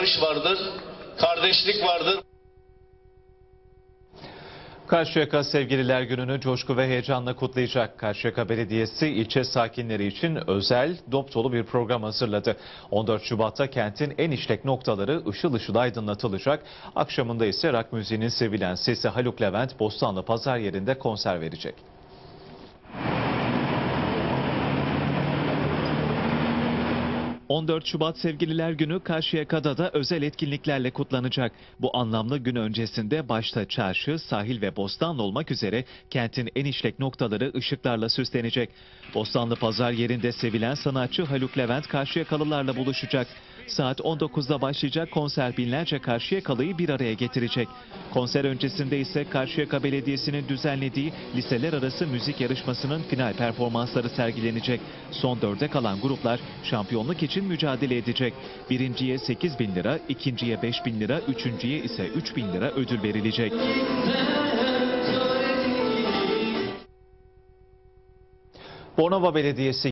barış vardır, kardeşlik vardır. Karşıyaka Sevgililer Günü'nü coşku ve heyecanla kutlayacak. Karşıyaka Belediyesi ilçe sakinleri için özel, dop dolu bir program hazırladı. 14 Şubat'ta kentin en işlek noktaları ışıl ışıl aydınlatılacak. Akşamında ise rock müziğinin sevilen sesi Haluk Levent Bostanlı Pazar yerinde konser verecek. ...14 Şubat Sevgililer Günü Karşıyaka'da da özel etkinliklerle kutlanacak. Bu anlamlı gün öncesinde başta çarşı, sahil ve Bostanlı olmak üzere... ...kentin en işlek noktaları ışıklarla süslenecek. Bostanlı Pazar yerinde sevilen sanatçı Haluk Levent Karşıyakalılarla buluşacak. Saat 19'da başlayacak konser binlerce Karşıyakalı'yı bir araya getirecek. Konser öncesinde ise Karşıyaka Belediyesi'nin düzenlediği liseler arası müzik yarışmasının final performansları sergilenecek. Son dörde kalan gruplar şampiyonluk için mücadele edecek. Birinciye 8 bin lira, ikinciye 5 bin lira, üçüncüye ise 3 bin lira ödül verilecek. Bornova Belediyesi